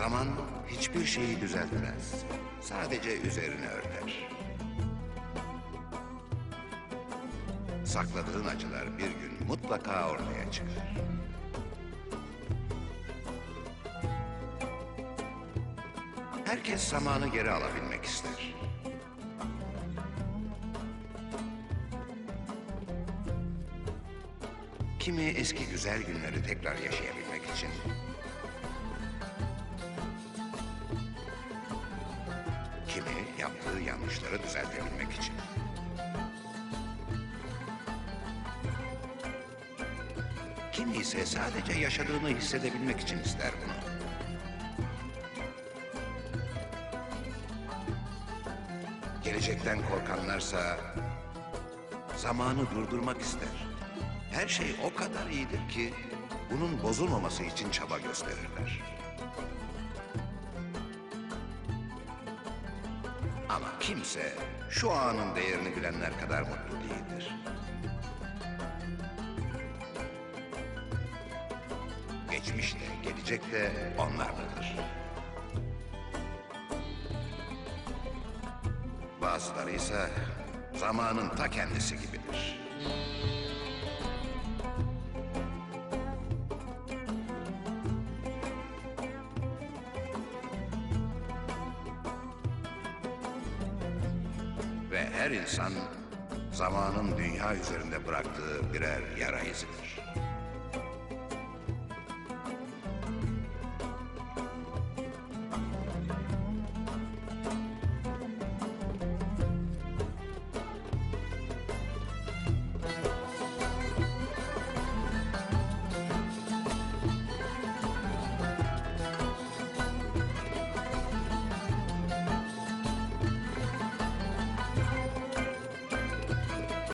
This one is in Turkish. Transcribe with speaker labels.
Speaker 1: Zaman hiçbir şeyi düzeltmez. Sadece üzerine örter. Sakladığın acılar bir gün mutlaka ortaya çıkar. Herkes zamanı geri alabilmek ister. Kimi eski güzel günleri tekrar yaşayabilmek için. Kimi yaptığı yanlışları düzeltebilmek için. Kimi ise sadece yaşadığını hissedebilmek için ister bunu. Gelecekten korkanlarsa zamanı durdurmak ister. Her şey o kadar iyidir ki bunun bozulmaması için çaba gösterirler. Ama kimse şu anın değerini bilenler kadar mutlu değildir. Geçmiş de gelecek de onlardadır. Bazıları ise zamanın ta kendisi gibidir. Ve her insan zamanın dünya üzerinde bıraktığı birer yara izidir.